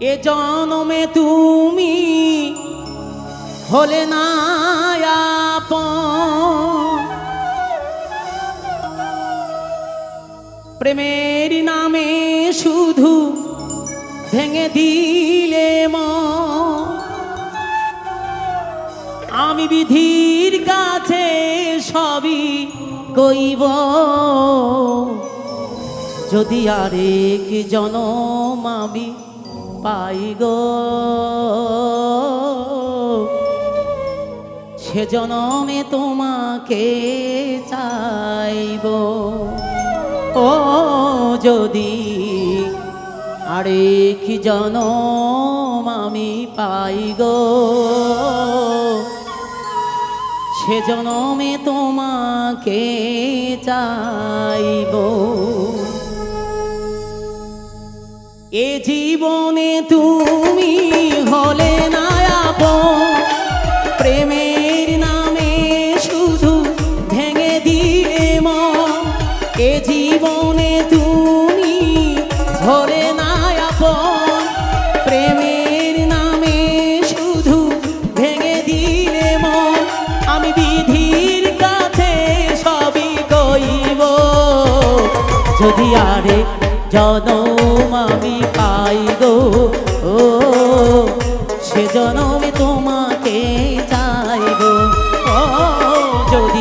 এ জনমে তুমি হলে না। প্রেমের নামে শুধু ভেঙে দিলে মন আমি বিধির কাছে সবই কইব যদি আরেক জনম আমি পাই গো। সে জনমে তোমাকে চাইব। ও যদি আরেক জনম আমি পাই গো। সে জনমে তোমাকে চাইব। এ জীবনে তুমি হলে না প্রেমের নামে শুধু ভেঙে দিয়ে এ জীবনে তুমি হলে না প্রেমের নামে শুধু ভেঙে দিলে মন। আমি বিধির কাছে সবই কইব। যদি আরে জনম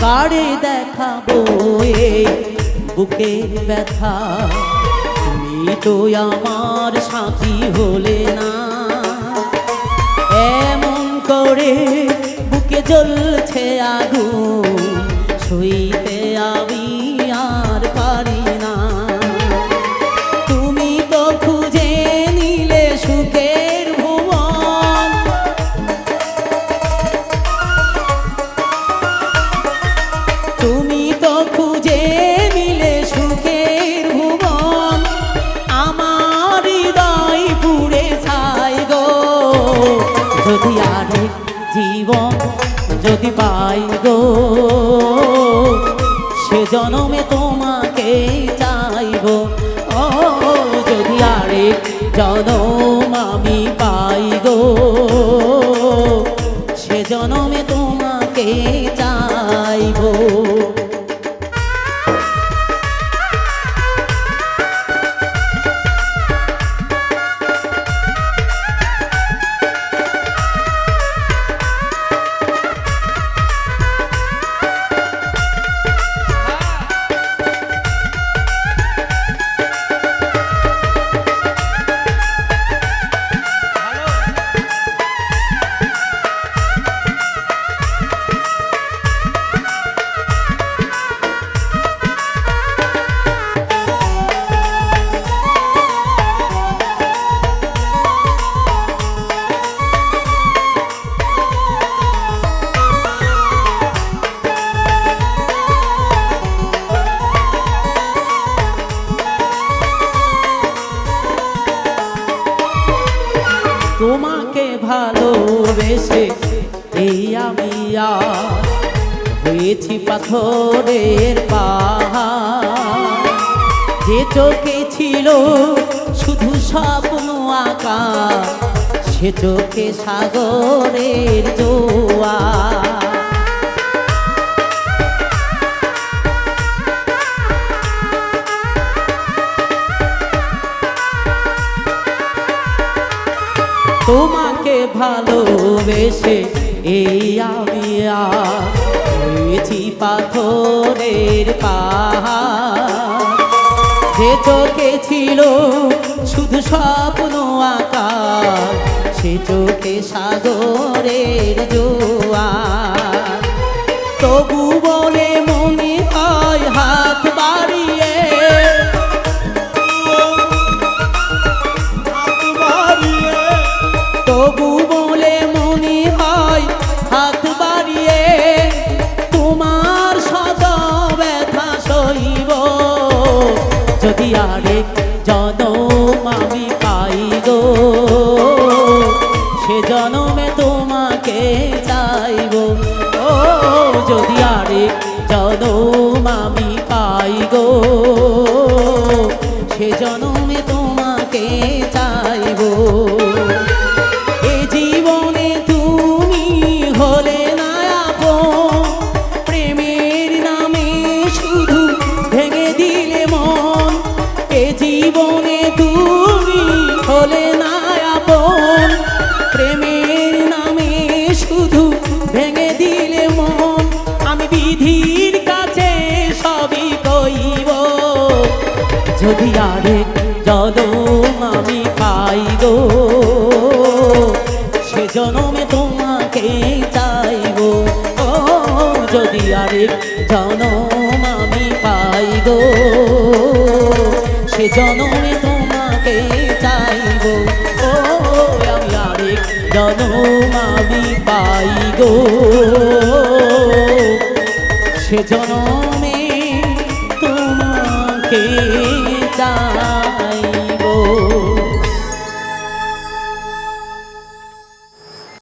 কারে দেখাবো এই বুকের ব্যথা? তুমি তো আমার সাথী হলে না। এমন করে বুকে জ্বলছে আগুন। জীবন যদি পাই গো, সে জনমে তোমাকে চাইব ও, যদি আরেক জনম আমি পাই গো, সে জনমে তোমাকে চাইব ভালোবেসে এই আমি হয়েছি পাথরের পাহাড়। যে চোখে ছিল শুধু স্বপ্ন আঁকা, সে চোখে সাগরের জোয়া তোমাকে ভালোবেসে এই আমি হয়েছি পাথরের পাহাড়। যে চোখে ছিল শুধু স্বপ্ন আকার সে চোখে সাগরের জোয়ার। আমি পাই গো। আরেক জনম আমি পাই গো। সে জনমে তোমাকে চাইব ও, যদি আরে জনম আমি পাই গো। সে জনমে তোমাকে চাইব ও, আমি আরেক জনম আমি পাই গো। সে জনমে